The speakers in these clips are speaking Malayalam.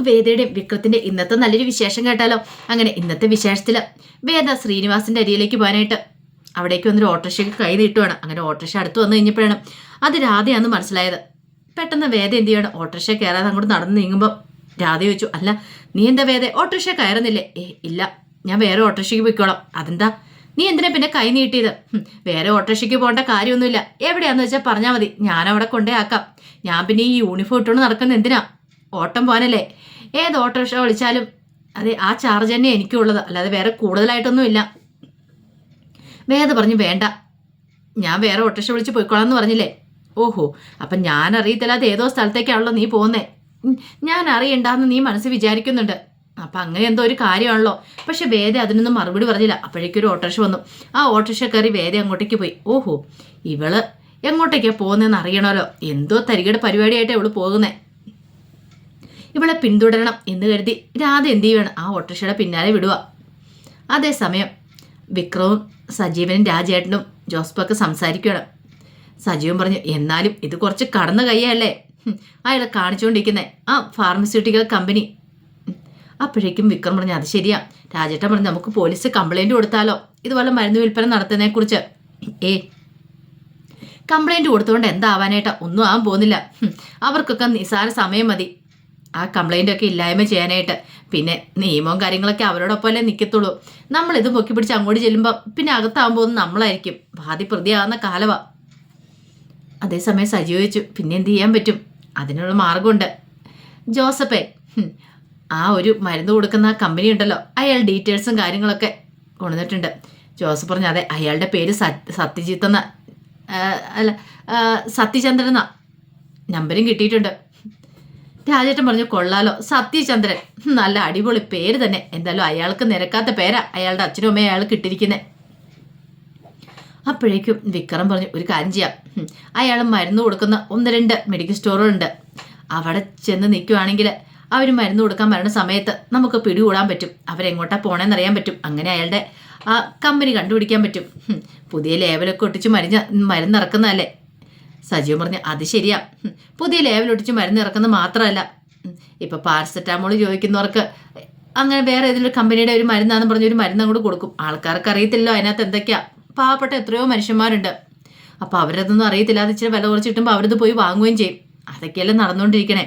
നമുക്ക് വേദയുടെ വിക്രത്തിന്റെ ഇന്നത്തെ നല്ലൊരു വിശേഷം കേട്ടാലോ? അങ്ങനെ ഇന്നത്തെ വിശേഷത്തിൽ വേദ ശ്രീനിവാസിന്റെ അരിയിലേക്ക് പോകാനായിട്ട് അവിടേക്ക് വന്നൊരു ഓട്ടോറിക്ഷയ്ക്ക് കൈ നീട്ടുവാണ്. അങ്ങനെ ഓട്ടോറിക്ഷ അടുത്ത് വന്നു കഴിഞ്ഞപ്പോഴാണ് അത് രാധയാന്ന് മനസ്സിലായത്. പെട്ടെന്ന് വേദ എന്ത് ചെയ്യണം ഓട്ടോറിക്ഷ കയറാതെ അങ്ങോട്ട് നടന്ന് നീങ്ങുമ്പോൾ രാധ ചോദിച്ചു അല്ല നീ എന്താ വേദ? ഓട്ടോറിക്ഷ കയറുന്നില്ലേ? ഏ ഇല്ല. ഞാൻ വേറെ ഓട്ടോറിക്ഷയ്ക്ക് പോയിക്കോളാം. അതെന്താ? നീ എന്തിനാ പിന്നെ കൈ നീട്ടിയത്? വേറെ ഓട്ടോറിക്ഷയ്ക്ക് പോകേണ്ട കാര്യമൊന്നുമില്ല. എവിടെയാന്ന് വെച്ചാൽ പറഞ്ഞാൽ മതി. ഞാൻ അവിടെ കൊണ്ടേ ആക്കാം. ഞാൻ പിന്നെ ഈ യൂണിഫോം ഇട്ടുകൊണ്ട് നടക്കുന്ന എന്തിനാ? ഓട്ടം പോകാനല്ലേ? ഏത് ഓട്ടോറിക്ഷ വിളിച്ചാലും അതെ ആ ചാർജ് തന്നെ എനിക്കുള്ളത്. അല്ലാതെ വേറെ കൂടുതലായിട്ടൊന്നുമില്ല. വേദ പറഞ്ഞു വേണ്ട. ഞാൻ വേറെ ഓട്ടോറിക്ഷ വിളിച്ച് പോയിക്കോളാം എന്ന് പറഞ്ഞില്ലേ? ഓഹോ അപ്പം ഞാൻ അറിയത്തില്ല അത് ഏതോ സ്ഥലത്തേക്കാണല്ലോ നീ പോകുന്നേ ഞാൻ അറിയണ്ടെന്ന് നീ മനസ്സിൽ വിചാരിക്കുന്നുണ്ട്. അപ്പം അങ്ങനെ എന്തോ ഒരു കാര്യമാണല്ലോ. പക്ഷെ വേദ അതിനൊന്നും മറുപടി പറഞ്ഞില്ല. അപ്പോഴേക്കൊരു ഓട്ടോറിക്ഷ വന്നു. ആ ഓട്ടോറിക്ഷ കയറി വേദ അങ്ങോട്ടേക്ക് പോയി. ഓഹോ ഇവൾ എങ്ങോട്ടേക്കാണ് പോകുന്നതെന്ന് അറിയണമല്ലോ. എന്തോ തരികയുടെ പരിപാടിയായിട്ടാണ് ഇവൾ പോകുന്നേ. ഇവളെ പിന്തുടരണം എന്ന് കരുതി രാധ എന്ത് ചെയ്യണം ആ ഓട്ടോറിക്ഷയുടെ പിന്നാലെ വിടുക അതേസമയം വിക്രവും സജീവനും രാജേട്ടനും ജോസ്പൊക്കെ സംസാരിക്കുകയാണ് സജീവൻ പറഞ്ഞു എന്നാലും ഇത് കുറച്ച് കടന്ന കൈയല്ലേ ഹും, അയാളെ കാണിച്ചുകൊണ്ടിരിക്കുന്നത് ആ ഫാർമസ്യൂട്ടിക്കൽ കമ്പനി അപ്പോഴേക്കും വിക്രം പറഞ്ഞു അത് ശരിയാ. രാജേട്ടൻ പറഞ്ഞു നമുക്ക് പോലീസ് കംപ്ലൈന്റ് കൊടുത്താലോ? ഇതുപോലെ മരുന്ന് വിൽപ്പന നടത്തുന്നതിനെ കുറിച്ച് ഏ കംപ്ലൈന്റ് കൊടുത്തുകൊണ്ട് എന്താവാനായിട്ടാ ഒന്നും ആവാൻ പോകുന്നില്ല. അവർക്കൊക്കെ നിസാര സമയം മതി. ആ കംപ്ലൈന്റ് ഒക്കെ ഇല്ലായ്മ ചെയ്യാനായിട്ട്. പിന്നെ നിയമവും കാര്യങ്ങളൊക്കെ അവരോടൊപ്പമല്ലേ നിൽക്കത്തുള്ളൂ ഇത് പൊക്കി പിടിച്ച് അങ്ങോട്ട് ചെല്ലുമ്പോൾ പിന്നെ അകത്താകുമ്പോൾ നമ്മളായിരിക്കും. ബാധി പ്രതിയാകുന്ന കാലവാ. അതേസമയം സജീവ് വെച്ചു പിന്നെ എന്ത് ചെയ്യാൻ പറ്റും? അതിനുള്ള മാർഗമുണ്ട്. ജോസഫേ ആ ഒരു മരുന്ന് കൊടുക്കുന്ന കമ്പനി ഉണ്ടല്ലോ. അയാൾ ഡീറ്റെയിൽസും കാര്യങ്ങളൊക്കെ കൊണ്ടുവന്നിട്ടുണ്ട്. ജോസഫ് പറഞ്ഞു അതെ അയാളുടെ പേര് സത് സത്യജിത്ത് എന്ന അല്ല സത്യചന്ദ്രൻ എന്ന. നമ്പരും കിട്ടിയിട്ടുണ്ട്. രാജേട്ടൻ പറഞ്ഞു കൊള്ളാലോ സത്യചന്ദ്രൻ. നല്ല അടിപൊളി പേര് തന്നെ. എന്തായാലും അയാൾക്ക് നിരക്കാത്ത പേരാ അയാളുടെ അച്ഛനും അമ്മയും അയാൾ കിട്ടിയിരിക്കുന്നത് അപ്പോഴേക്കും വിക്രം പറഞ്ഞു ഒരു കാര്യം ചെയ്യാം. അയാൾ മരുന്ന് കൊടുക്കുന്ന ഒന്ന് രണ്ട് മെഡിക്കൽ സ്റ്റോറുകളുണ്ട് അവിടെ ചെന്ന് നിൽക്കുവാണെങ്കിൽ അവർ മരുന്ന് കൊടുക്കാൻ വരുന്ന സമയത്ത് നമുക്ക് പിടികൂടാൻ പറ്റും. അവരെങ്ങോട്ടാ പോണേന്ന് അറിയാൻ പറ്റും. അങ്ങനെ അയാളുടെ ആ കമ്പനി കണ്ടുപിടിക്കാൻ പറ്റും. പുതിയ ലേബലൊക്കെ ഒട്ടിച്ച് മരുന്ന് മരുന്ന് ഇറക്കുന്നതല്ലേ? സജീവ് പറഞ്ഞു അത് ശരിയാ. പുതിയ ലേബൽ ഒട്ടിച്ച് മരുന്ന് ഇറക്കുന്നത് മാത്രമല്ല. ഇപ്പൊ പാരസെറ്റാമോൾ ചോദിക്കുന്നവർക്ക് അങ്ങനെ വേറെ ഏതെങ്കിലും കമ്പനിയുടെ ഒരു മരുന്നാന്ന് പറഞ്ഞ ഒരു മരുന്ന് അങ്ങോട്ട് കൊടുക്കും. ആൾക്കാർക്ക് അറിയത്തില്ലോ അതിനകത്ത് എന്തൊക്കെയാ. പാവപ്പെട്ട എത്രയോ മനുഷ്യന്മാരുണ്ട്. അപ്പോൾ അവരതൊന്നും അറിയത്തില്ല. അത് ഇച്ചിരി വില കുറച്ച് കിട്ടുമ്പോൾ അവരത് പോയി വാങ്ങുകയും ചെയ്യും. അതൊക്കെയല്ലേ നടന്നുകൊണ്ടിരിക്കണേ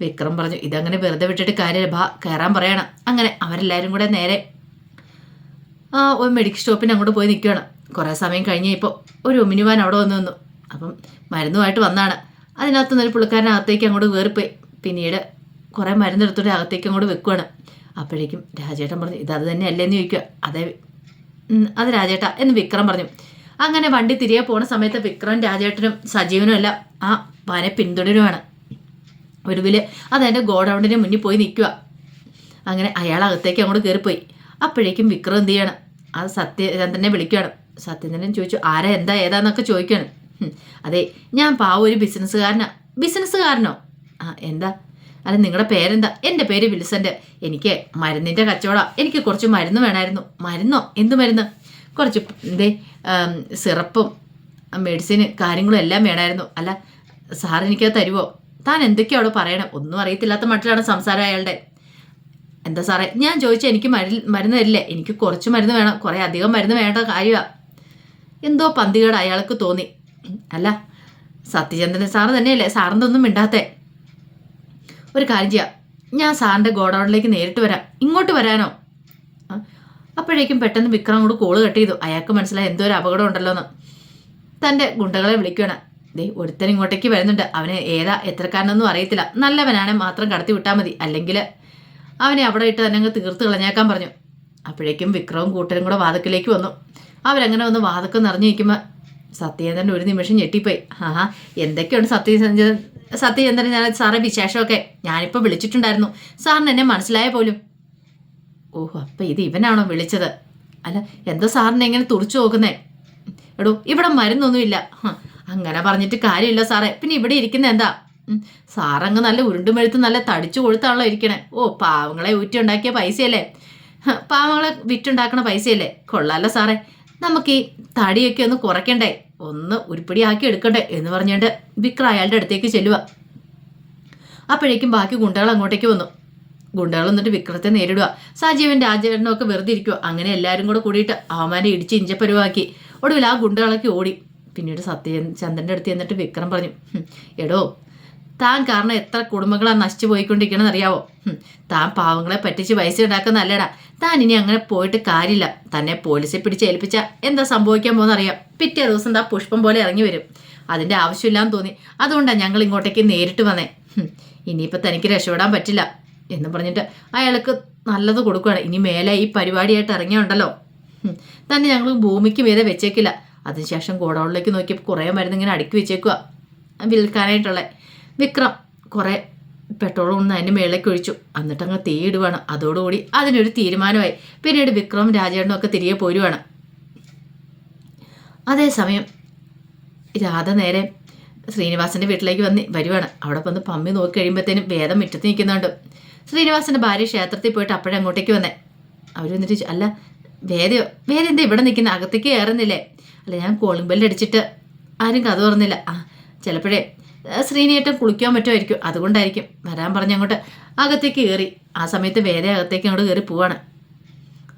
വിക്രം പറഞ്ഞു ഇതങ്ങനെ വെറുതെ വിട്ടിട്ട് കാര്യമില്ല. ബാ കയറാൻ പറയണം. അങ്ങനെ അവരെല്ലാവരും കൂടെ നേരെ ആ ഒരു മെഡിക്കൽ ഷോപ്പിന് അങ്ങോട്ട് പോയി നിൽക്കുകയാണ്. കുറേ സമയം കഴിഞ്ഞ് ഇപ്പോൾ ഒരു ഒമിനുവാൻ അവിടെ വന്ന് നിന്നു. അപ്പം മരുന്നുമായിട്ട് വന്നാണ്. അതിനകത്ത് നിന്ന് ഒരു പുള്ളിക്കാരനകത്തേക്ക് അങ്ങോട്ട് കയറിപ്പോയി പിന്നീട് കുറേ മരുന്നെടുത്തിട്ട് അകത്തേക്ക് അങ്ങോട്ട് വെക്കുവാണ്. അപ്പോഴേക്കും രാജേട്ടൻ പറഞ്ഞു ഇത് അത് തന്നെയല്ലേ അല്ലേന്ന് ചോദിക്കുക അതെ അത് രാജേട്ട എന്ന് വിക്രം പറഞ്ഞു. അങ്ങനെ വണ്ടി തിരികെ പോണ സമയത്ത് വിക്രം രാജേട്ടനും സജീവനും എല്ലാം ആ വനെ പിന്തുടരുവാണ്. ഒടുവിൽ അതെന്റെ ഗോഡൗണിന് മുന്നിൽ പോയി നിൽക്കുക അങ്ങനെ അയാൾ അകത്തേക്ക് അങ്ങോട്ട് കയറിപ്പോയി അപ്പോഴേക്കും വിക്രം എന്ത് ചെയ്യണം? ആ സത്യചന്ദ്രനെ വിളിക്കുകയാണ് സത്യചന്ദ്രൻ ചോദിച്ചു ആരാ? എന്താ? ഏതാന്നൊക്കെ ചോദിക്കുകയാണ് അതെ ഞാൻ പാവ ഒരു ബിസിനസ്സുകാരനാ. ബിസിനസ്സുകാരനോ? ആ എന്താ? അല്ല നിങ്ങളുടെ പേരെന്താ? എന്റെ പേര് വിൽസന്റെ എനിക്ക് മരുന്നിന്റെ കച്ചവടം. എനിക്ക് കുറച്ച് മരുന്ന് വേണമായിരുന്നു മരുന്നോ? എന്ത് മരുന്ന്? കുറച്ച് എന്തേ സിറപ്പും മെഡിസിൻ കാര്യങ്ങളും എല്ലാം വേണമായിരുന്നു അല്ല സാർ എനിക്കത് തരുമോ താൻ എന്തൊക്കെയോ അവിടെ പറയണം? ഒന്നും അറിയത്തില്ലാത്ത മട്ടിലാണ് സംസാരം അയാളുടെ. എന്താ സാറേ? ഞാൻ ചോദിച്ചാൽ എനിക്ക് മരു മരുന്ന് തരില്ലേ? എനിക്ക് കുറച്ച് മരുന്ന് വേണം. കുറേ അധികം മരുന്ന് വേണ്ട കാര്യമാണ് എന്തോ പന്തികേട് അയാൾക്ക് തോന്നി. അല്ല സത്യചന്ദ്രൻ സാറ് തന്നെയല്ലേ? സാറിന്റെ മിണ്ടാത്തെ. ഒരു കാര്യം ചെയ്യാം. ഞാൻ സാറിന്റെ ഗോഡൗണിലേക്ക് നേരിട്ട് വരാം. ഇങ്ങോട്ട് വരാനോ? അപ്പോഴേക്കും പെട്ടെന്ന് വിക്രം കൂടെ കോൾ കട്ട് ചെയ്തു. അയാൾക്ക് മനസ്സിലായി എന്തോ ഒരു അപകടം ഉണ്ടല്ലോ എന്ന് തന്റെ ഗുണ്ടകളെ വിളിക്കുകയാണ് ദേ ഒരുത്തൻ ഇങ്ങോട്ടേക്ക് വരുന്നുണ്ട്. അവന് ഏതാ എത്രക്കാരനൊന്നും അറിയത്തില്ല. നല്ലവനാണ് മാത്രം കടത്തി വിട്ടാൽ മതി. അല്ലെങ്കിൽ അവനെ അവിടെ ഇട്ട് തന്നെ അങ്ങ് തീർത്ത് കളഞ്ഞേക്കാൻ പറഞ്ഞു. അപ്പോഴേക്കും വിക്രവും കൂട്ടരും കൂടെ വാതക്കിലേക്ക് വന്നു. അവരങ്ങനെ ഒന്ന് വാതക്കം നിറഞ്ഞു നിൽക്കുമ്പോൾ സത്യചന്ദ്രൻ ഒരു നിമിഷം ഞെട്ടിപ്പോയി. ആഹാ എന്തൊക്കെയാണ് സത്യചന്ദ്രൻ സത്യചന്ദ്രൻ ഞാൻ സാറേ വിശേഷമൊക്കെ? ഞാനിപ്പോൾ വിളിച്ചിട്ടുണ്ടായിരുന്നു. സാറിന് എന്നെ മനസ്സിലായ പോലും. ഓഹോ അപ്പം ഇത് ഇവനാണോ വിളിച്ചത്? അല്ല എന്തോ സാറിനെ എങ്ങനെ തുറച്ചു നോക്കുന്നേ. എടോ ഇവിടെ മരുന്നൊന്നുമില്ല. അങ്ങനെ പറഞ്ഞിട്ട് കാര്യമില്ല സാറേ. പിന്നെ ഇവിടെ ഇരിക്കുന്ന എന്താ? സാറങ്ങ് നല്ല ഉരുണ്ടുമെഴുത്ത് നല്ല തടിച്ചു കൊഴുത്താണല്ലോ ഇരിക്കണേ. ഓ പാവങ്ങളെ ഊറ്റി ഉണ്ടാക്കിയ പൈസയല്ലേ പാവങ്ങളെ വിറ്റുണ്ടാക്കണ പൈസയല്ലേ? കൊള്ളാലോ സാറേ. നമുക്ക് ഈ തടിയൊക്കെ ഒന്ന് കുറയ്ക്കണ്ടേ? ഒന്ന് ഉരുപ്പിടി ആക്കി എടുക്കണ്ടേ എന്ന് പറഞ്ഞുകൊണ്ട് വിക്ര അയാളുടെ അടുത്തേക്ക് ചെല്ലുക. അപ്പോഴേക്കും ബാക്കി ഗുണ്ടകൾ അങ്ങോട്ടേക്ക് വന്നു. ഗുണ്ടകൾ എന്നിട്ട് വിക്രത്തെ നേരിടുക. സജീവൻ രാജേട്ടനും ഒക്കെ വെറുതെ ഇരിക്കുക. അങ്ങനെ എല്ലാവരും കൂടെ കൂടിയിട്ട് അവമാനെ ഇടിച്ച് ഇഞ്ചപ്പരുവാക്കി. ഒടുവിൽ ആ ഗുണ്ടകളൊക്കെ ഓടി. പിന്നീട് സത്യ ചന്ദ്രന്റെ അടുത്ത് എന്നിട്ട് വിക്രം പറഞ്ഞു "ഹും, എടോ താൻ കാരണം എത്ര കുടുംബങ്ങളാണ് നശിച്ചു പോയിക്കൊണ്ടിരിക്കണമെന്ന് അറിയാവോ? താൻ പാവങ്ങളെ പറ്റിച്ച് പൈസ ഉണ്ടാക്കുന്നല്ലടാ താൻ ഇനി അങ്ങനെ പോയിട്ട് കാര്യമില്ല. തന്നെ പോലീസിൽ പിടിച്ച് ഏൽപ്പിച്ച എന്താ സംഭവിക്കാൻ പോകുന്ന അറിയാം പിറ്റേ ദിവസം താ പുഷ്പം പോലെ ഇറങ്ങി വരും. അതിന്റെ ആവശ്യമില്ലാന്ന് തോന്നി. അതുകൊണ്ടാണ് ഞങ്ങൾ ഇങ്ങോട്ടേക്ക് നേരിട്ട് വന്നേ. ഇനിയിപ്പോൾ തനിക്ക് രക്ഷപ്പെടാൻ പറ്റില്ല എന്ന് പറഞ്ഞിട്ട് അയാൾക്ക് നല്ലത് കൊടുക്കുകയാണ് ഇനി മേലെ ഈ പരിപാടിയായിട്ട് ഇറങ്ങിയുണ്ടല്ലോ. തന്നെ ഞങ്ങൾ ഭൂമിക്ക് മീതെ വെച്ചേക്കില്ല. അതിനുശേഷം ഗോഡൗണിലേക്ക് നോക്കിയപ്പോൾ കുറേ മരുന്ന് ഇങ്ങനെ അടുക്കി വെച്ചേക്കുക വിൽക്കാനായിട്ടുള്ള. വിക്രം കുറേ പെട്രോൾ ഒന്ന് അതിന്റെ മേളിലേക്ക് ഒഴിച്ചു. എന്നിട്ട് അങ്ങ് തീയിടുവാണ്. അതോടുകൂടി അതിനൊരു തീരുമാനമായി. പിന്നീട് വിക്രം രാജേട്ടനും ഒക്കെ തിരികെ പോരുവാണ്. അതേസമയം രാധ നേരെ ശ്രീനിവാസന്റെ വീട്ടിലേക്ക് വന്ന് വരുവാണ്. അവിടെ വന്ന് പമ്മി നോക്കി കഴിയുമ്പോഴത്തേനും വേദം മുറ്റത്ത് നിൽക്കുന്നുണ്ട്. ശ്രീനിവാസന്റെ ഭാര്യ ക്ഷേത്രത്തിൽ പോയിട്ട് അപ്പോഴേ അങ്ങോട്ടേക്ക് വന്നേ. അവർ വന്നിട്ട് അല്ല വേദയോ? വേദ എന്താ ഇവിടെ നിൽക്കുന്ന? അകത്തേക്ക് കയറുന്നില്ലേ? അല്ല ഞാൻ കോളിംഗ് ബെല്ല് അടിച്ചിട്ട് ആരും കഥ തുറന്നില്ല ആ ചിലപ്പോഴേ ശ്രീനിയേട്ടൻ കുളിക്കാൻ പറ്റുമായിരിക്കും. അതുകൊണ്ടായിരിക്കും. വരാൻ പറഞ്ഞ് അങ്ങോട്ട് അകത്തേക്ക് കയറി. ആ സമയത്ത് വേറെ അകത്തേക്ക് അങ്ങോട്ട് കയറി പോവാണ്.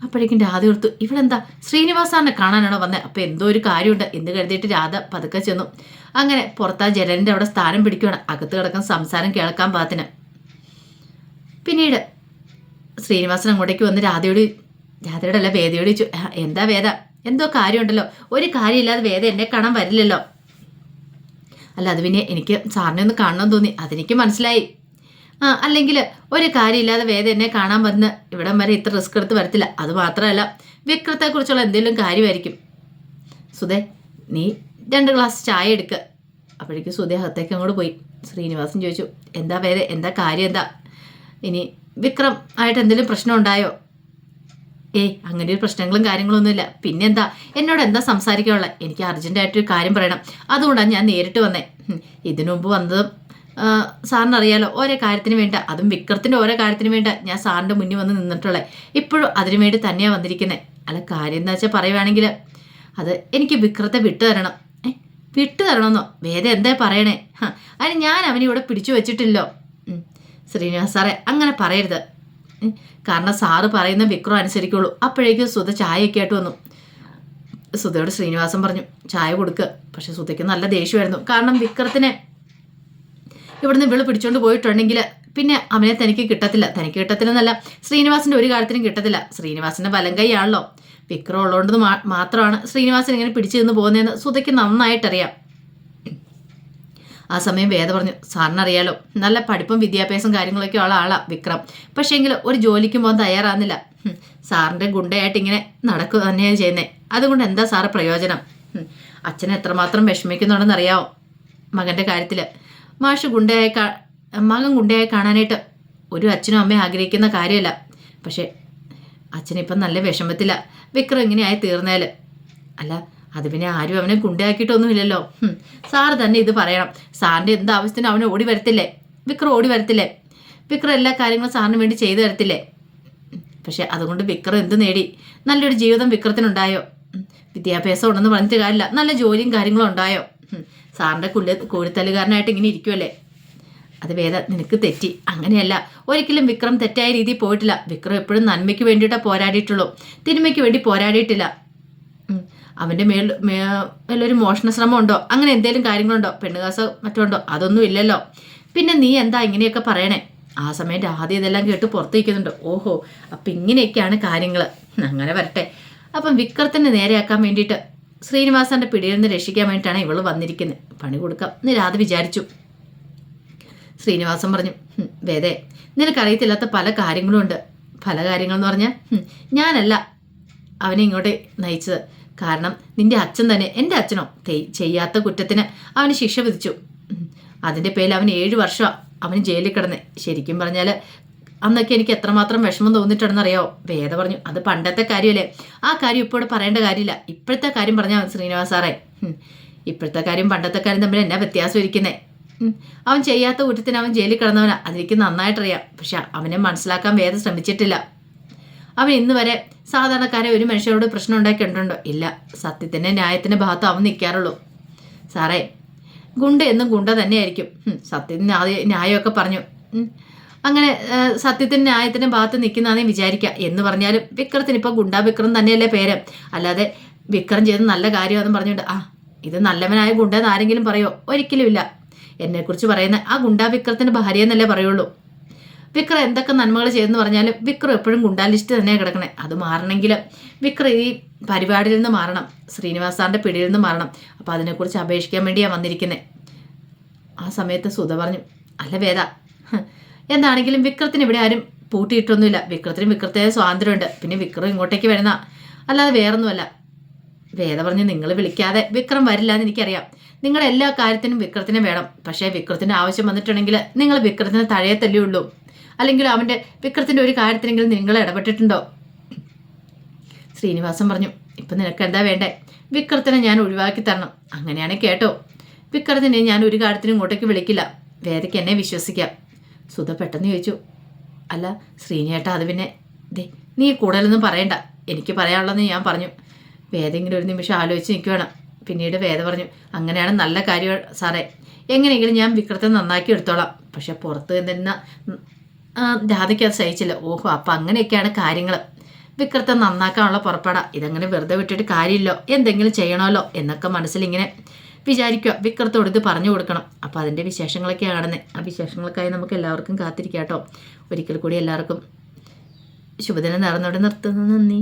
അപ്പോഴേക്കും രാധ ഓർത്തു ഇവളെന്താ? ശ്രീനിവാസാറിനെ കാണാനാണോ വന്നത് അപ്പോൾ എന്തോ ഒരു കാര്യമുണ്ട്. എന്ന് കരുതിയിട്ട് രാധ പതുക്കെ ചെന്നു. അങ്ങനെ പുറത്താ ജലന്റെ അവിടെ സ്ഥാനം പിടിക്കുകയാണ് അകത്ത് കിടക്കുന്ന സംസാരം കേൾക്കാൻ പാകത്തിന്. പിന്നീട് ശ്രീനിവാസൻ അങ്ങോട്ടേക്ക് വന്ന് രാധയോട് രാധയോടല്ല വേദയോട് ചോദിച്ചു എന്താ വേദ? എന്തോ കാര്യമുണ്ടല്ലോ. ഒരു കാര്യമില്ലാതെ വേദ എന്നെ കാണാൻ വരില്ലല്ലോ. അല്ല അത് പിന്നെ എനിക്ക് സാറിനെ ഒന്ന് കാണണം തോന്നി. അതെനിക്ക് മനസ്സിലായി. ആ അല്ലെങ്കിൽ ഒരു കാര്യമില്ലാതെ വേദ എന്നെ കാണാൻ വന്ന് ഇവിടം വരെ ഇത്ര റിസ്ക് എടുത്ത് വരത്തില്ല. അത് മാത്രമല്ല വിക്രത്തെക്കുറിച്ചുള്ള എന്തെങ്കിലും കാര്യമായിരിക്കും. സുധേ നീ രണ്ട് ഗ്ലാസ് ചായ എടുക്കുക അപ്പോഴേക്കും സുധേ അകത്തേക്ക് അങ്ങോട്ട് പോയി. ശ്രീനിവാസൻ ചോദിച്ചു എന്താ വേദ? എന്താ കാര്യം? എന്താ? ഇനി വിക്രം ആയിട്ട് എന്തെങ്കിലും പ്രശ്നം ഉണ്ടായോ? ഏയ് അങ്ങനെ ഒരു പ്രശ്നങ്ങളും കാര്യങ്ങളൊന്നുമില്ല. പിന്നെന്താ? എന്നോട് എന്താ സംസാരിക്കാനുള്ള എനിക്ക് അർജന്റായിട്ടൊരു കാര്യം പറയണം. അതുകൊണ്ടാണ് ഞാൻ നേരിട്ട് വന്നേ. ഇതിനു മുമ്പ് വന്നതും സാറിന് അറിയാലോ ഓരോ കാര്യത്തിന് വേണ്ട. അതും വിക്രത്തിന്റെ ഓരോ കാര്യത്തിന് വേണ്ട. ഞാൻ സാറിന്റെ മുന്നിൽ വന്ന് നിന്നിട്ടുള്ളത് ഇപ്പോഴും അതിനു വേണ്ടി തന്നെയാണ് വന്നിരിക്കുന്നത് അല്ല കാര്യം എന്താ വെച്ചാൽ പറയുവാണെങ്കിൽ അത് എനിക്ക് വിക്രത്തെ വിട്ടു തരണം. വിട്ടു തരണമെന്നോ വേദം എന്താ പറയണേ? അതിന് ഞാൻ അവനെ ഇവിടെ പിടിച്ചു വെച്ചിട്ടില്ലോ. ശ്രീനിവാസ് സാറേ അങ്ങനെ പറയരുത്. കാരണം സാറ് പറയുന്ന വിക്രം അനുസരിക്കുള്ളൂ. അപ്പോഴേക്കും സുധ ചായയൊക്കെ ആയിട്ട് വന്നു. സുധയോട് ശ്രീനിവാസൻ പറഞ്ഞു ചായ കൊടുക്കുക പക്ഷെ സുധയ്ക്ക് നല്ല ദേഷ്യമായിരുന്നു. കാരണം വിക്രത്തിനെ ഇവിടുന്ന് വിളി പിടിച്ചോണ്ട് പോയിട്ടുണ്ടെങ്കിൽ പിന്നെ അവനെ തനിക്ക് കിട്ടത്തില്ല. തനിക്ക് കിട്ടത്തില്ലെന്നല്ല ശ്രീനിവാസിന്റെ ഒരു കാര്യത്തിനും കിട്ടത്തില്ല. ശ്രീനിവാസിന്റെ വലം കൈയാണല്ലോ വിക്രം ഉള്ളതുകൊണ്ട് മാത്രമാണ് ശ്രീനിവാസൻ ഇങ്ങനെ പിടിച്ചു നിന്ന് പോകുന്നതെന്ന് സുധയ്ക്ക് നന്നായിട്ടറിയാം. ആ സമയം വേദ പറഞ്ഞു സാറിനറിയാലോ നല്ല പഠിപ്പും വിദ്യാഭ്യാസം കാര്യങ്ങളൊക്കെ ഉള്ള ആളാ വിക്രം. പക്ഷേങ്കിൽ ഒരു ജോലിക്കും പോകാൻ തയ്യാറാകുന്നില്ല. സാറിന്റെ ഗുണ്ടയായിട്ട് ഇങ്ങനെ നടക്കുക തന്നെയാണ് ചെയ്യുന്നത് അതുകൊണ്ട് എന്താ സാറ് പ്രയോജനം? അച്ഛൻ എത്രമാത്രം വിഷമിക്കുന്നുണ്ടെന്ന് അറിയാമോ മകന്റെ കാര്യത്തിൽ മാഷ് ഗുണ്ടയായി മകൻ ഗുണ്ടയായി കാണാനായിട്ട് ഒരു അച്ഛനും അമ്മയും ആഗ്രഹിക്കുന്ന കാര്യമല്ല. പക്ഷേ അച്ഛനിപ്പം നല്ല വിഷമത്തില്ല വിക്രം ഇങ്ങനെയായി തീർന്നേൽ. അല്ല അത് പിന്നെ ആരും അവനെ കുണ്ടയാക്കിയിട്ടൊന്നുമില്ലല്ലോ സാറ് തന്നെ ഇത് പറയണം. സാറിന്റെ എന്ത് ആവശ്യത്തിനും അവനെ ഓടി വരത്തില്ലേ? വിക്രം ഓടി വരത്തില്ലേ? വിക്രം എല്ലാ കാര്യങ്ങളും സാറിന് വേണ്ടി ചെയ്തു തരത്തില്ലേ? പക്ഷെ അതുകൊണ്ട് വിക്രം എന്ത് നേടി? നല്ലൊരു ജീവിതം വിക്രത്തിനുണ്ടായോ. വിദ്യാഭ്യാസം ഉണ്ടെന്ന് പറഞ്ഞിട്ട് കാര്യമില്ല. നല്ല ജോലിയും കാര്യങ്ങളും ഉണ്ടായോ. സാറിന്റെ കുല്ല കോഴിത്തല്ലുകാരനായിട്ട് ഇങ്ങനെ ഇരിക്കുമല്ലേ അത് വേദ നിനക്ക് തെറ്റി. അങ്ങനെയല്ല. ഒരിക്കലും വിക്രം തെറ്റായ രീതിയിൽ പോയിട്ടില്ല. വിക്രം എപ്പോഴും നന്മയ്ക്ക് വേണ്ടിയിട്ടാണ് പോരാടിയിട്ടുള്ളൂ. തിന്മയ്ക്ക് വേണ്ടി പോരാടിയിട്ടില്ല. അവന്റെ മേൽ മേലൊരു മോഷണ ശ്രമം ഉണ്ടോ അങ്ങനെ എന്തെങ്കിലും കാര്യങ്ങളുണ്ടോ? പെണ്ണുകാസോ മറ്റോ ഉണ്ടോ അതൊന്നും ഇല്ലല്ലോ. പിന്നെ നീ എന്താ ഇങ്ങനെയൊക്കെ പറയണേ? ആ സമയം രാധ ഇതെല്ലാം കേട്ട് പുറത്ത് ഓഹോ അപ്പം ഇങ്ങനെയൊക്കെയാണ് കാര്യങ്ങൾ അങ്ങനെ വരട്ടെ. അപ്പം വിക്രത്തിനെ നേരെയാക്കാൻ വേണ്ടിയിട്ട് ശ്രീനിവാസന്റെ പിടിയിൽ നിന്ന് രക്ഷിക്കാൻ വേണ്ടിയിട്ടാണ് ഇവൾ വന്നിരിക്കുന്നത് പണി കൊടുക്കാം എന്ന് രാധ വിചാരിച്ചു. ശ്രീനിവാസൻ പറഞ്ഞു വേദേ നിനക്കറിയത്തില്ലാത്ത പല കാര്യങ്ങളും ഉണ്ട് പല കാര്യങ്ങളെന്ന് പറഞ്ഞാൽ ഞാനല്ല അവനെ ഇങ്ങോട്ട് നയിച്ചത്. കാരണം നിന്റെ അച്ഛൻ തന്നെ എന്റെ അച്ഛനോ ചെയ്യാത്ത കുറ്റത്തിന് അവന് ശിക്ഷ വിധിച്ചു. അതിന്റെ പേരിൽ അവൻ ഏഴ് വർഷം അവന് ജയിലിൽ കിടന്ന്. ശരിക്കും പറഞ്ഞാൽ അന്നൊക്കെ എനിക്ക് എത്രമാത്രം വിഷമം തോന്നിയിട്ടുണ്ടെന്നറിയോ? വേദ പറഞ്ഞു അത് പണ്ടത്തെ കാര്യമല്ലേ? ആ കാര്യം ഇപ്പോൾ ഇവിടെ പറയേണ്ട കാര്യമില്ല. ഇപ്പോഴത്തെ കാര്യം പറഞ്ഞാൽ ശ്രീനിവാസ് സാറേ. ഇപ്പോഴത്തെ കാര്യം പണ്ടത്തെ കാര്യം തമ്മിൽ എന്നാ വ്യത്യാസം ഇരിക്കുന്നേ? അവൻ ചെയ്യാത്ത കുറ്റത്തിന് അവൻ ജയിലിൽ കിടന്നവനാ. അതെനിക്ക് നന്നായിട്ടറിയാം. പക്ഷെ അവനെ മനസ്സിലാക്കാൻ വേദ ശ്രമിച്ചിട്ടില്ല. അവൻ ഇന്ന് വരെ സാധാരണക്കാരെ ഒരു മനുഷ്യരോട് പ്രശ്നം ഉണ്ടാക്കിയിട്ടുണ്ടോ? ഇല്ല. സത്യത്തിന്റെ ന്യായത്തിന്റെ ഭാഗത്ത് അവൻ നിൽക്കാറുള്ളൂ. സാറേ ഗുണ്ട എന്നും ഗുണ്ട തന്നെയായിരിക്കും. സത്യത്തിന് ന്യായമൊക്കെ പറഞ്ഞു. അങ്ങനെ സത്യത്തിന്റെ ന്യായത്തിന്റെ ഭാഗത്ത് നിൽക്കുന്നതാണെന്ന് വിചാരിക്കുക. എന്ന് പറഞ്ഞാലും വിക്രത്തിന് ഇപ്പോൾ ഗുണ്ട വിക്രം തന്നെയല്ലേ പേര്. അല്ലാതെ വിക്രം ചെയ്ത് നല്ല കാര്യമാണെന്ന് പറഞ്ഞുകൊണ്ട് ആ ഇത് നല്ലവനായ ഗുണ്ടെന്ന് ആരെങ്കിലും പറയോ? ഒരിക്കലുമില്ല. എന്നെക്കുറിച്ച് പറയുന്ന ആ ഗുണ്ടാ വിക്രത്തിന്റെ ഭാര്യ എന്നല്ലേ പറയുള്ളൂ. വിക്രം എന്തൊക്കെ നന്മകൾ ചെയ്തെന്ന് പറഞ്ഞാലും വിക്രം എപ്പോഴും ഗുണ്ടാലിസ്റ്റ് തന്നെയാണ് കിടക്കണേ. അത് മാറണമെങ്കിൽ വിക്രം ഈ പരിപാടിയിൽ നിന്ന് മാറണം. ശ്രീനിവാസ് സാറിന്റെ പിടിയിൽ നിന്ന് മാറണം. അപ്പോൾ അതിനെക്കുറിച്ച് അപേക്ഷിക്കാൻ വേണ്ടിയാണ് വന്നിരിക്കുന്നത് ആ സമയത്ത് സുധ പറഞ്ഞു അല്ല വേദ എന്താണെങ്കിലും വിക്രത്തിന് ഇവിടെ ആരും പൂട്ടിയിട്ടൊന്നുമില്ല. വിക്രത്തിനും വിക്രത്തെ സ്വാതന്ത്ര്യമുണ്ട്. പിന്നെ വിക്രം ഇങ്ങോട്ടേക്ക് വരുന്ന. അല്ലാതെ വേറൊന്നുമല്ല. വേദ പറഞ്ഞ് നിങ്ങൾ വിളിക്കാതെ വിക്രം വരില്ല എന്ന് എനിക്കറിയാം. നിങ്ങളുടെ എല്ലാ കാര്യത്തിനും വിക്രത്തിനെ വേണം. പക്ഷേ വിക്രത്തിന്റെ ആവശ്യം വന്നിട്ടുണ്ടെങ്കിൽ നിങ്ങൾ വിക്രത്തിന് തഴയെ തല്ലിയുള്ളൂ അല്ലെങ്കിൽ അവന്റെ വിക്രത്തിന്റെ ഒരു കാര്യത്തിനെങ്കിലും നിങ്ങൾ ഇടപെട്ടിട്ടുണ്ടോ? ശ്രീനിവാസം പറഞ്ഞു ഇപ്പം നിനക്ക് എന്താ വേണ്ടേ? വിക്രത്തിനെ ഞാൻ ഒഴിവാക്കി തരണം. അങ്ങനെയാണ് കേട്ടോ. വിക്രത്തിനെ ഞാൻ ഒരു കാര്യത്തിനും ഇങ്ങോട്ടേക്ക് വിളിക്കില്ല. വേദയ്ക്ക് എന്നെ വിശ്വസിക്കാം. സുധ പെട്ടെന്ന് ചോദിച്ചു അല്ല ശ്രീനിയേട്ടാ അത് പിന്നെ ദേ നീ കൂടുതലൊന്നും പറയണ്ട. എനിക്ക് പറയാനുള്ളതെന്ന് ഞാൻ പറഞ്ഞു. വേദെങ്കിലും ഒരു നിമിഷം ആലോചിച്ച് നിൽക്കുകയാണ് പിന്നീട് വേദ പറഞ്ഞു അങ്ങനെയാണ് നല്ല കാര്യം സാറേ. എങ്ങനെയെങ്കിലും ഞാൻ വിക്രത്തെ നന്നാക്കി എടുത്തോളാം. പക്ഷെ പുറത്ത് നിന്ന രാധയ്ക്ക് അത് സഹിച്ചില്ല. ഓഹോ അപ്പം അങ്ങനെയൊക്കെയാണ് കാര്യങ്ങൾ വിക്രത്തെ നന്നാക്കാനുള്ള പുറപ്പെടാ. ഇതങ്ങനെ വെറുതെ വിട്ടിട്ട് കാര്യമില്ലോ. എന്തെങ്കിലും ചെയ്യണമല്ലോ എന്നൊക്കെ മനസ്സിലിങ്ങനെ വിചാരിക്കുക വിക്രത്തോട് ഇത് പറഞ്ഞു കൊടുക്കണം. അപ്പോൾ അതിന്റെ വിശേഷങ്ങളൊക്കെയാണ് കാണുന്നത് ആ വിശേഷങ്ങൾക്കായി നമുക്ക് എല്ലാവർക്കും കാത്തിരിക്കാം കേട്ടോ ഒരിക്കൽ കൂടി എല്ലാവർക്കും ശുഭദിനം നേർന്നോടെ നിർത്തുന്നു. നന്ദി.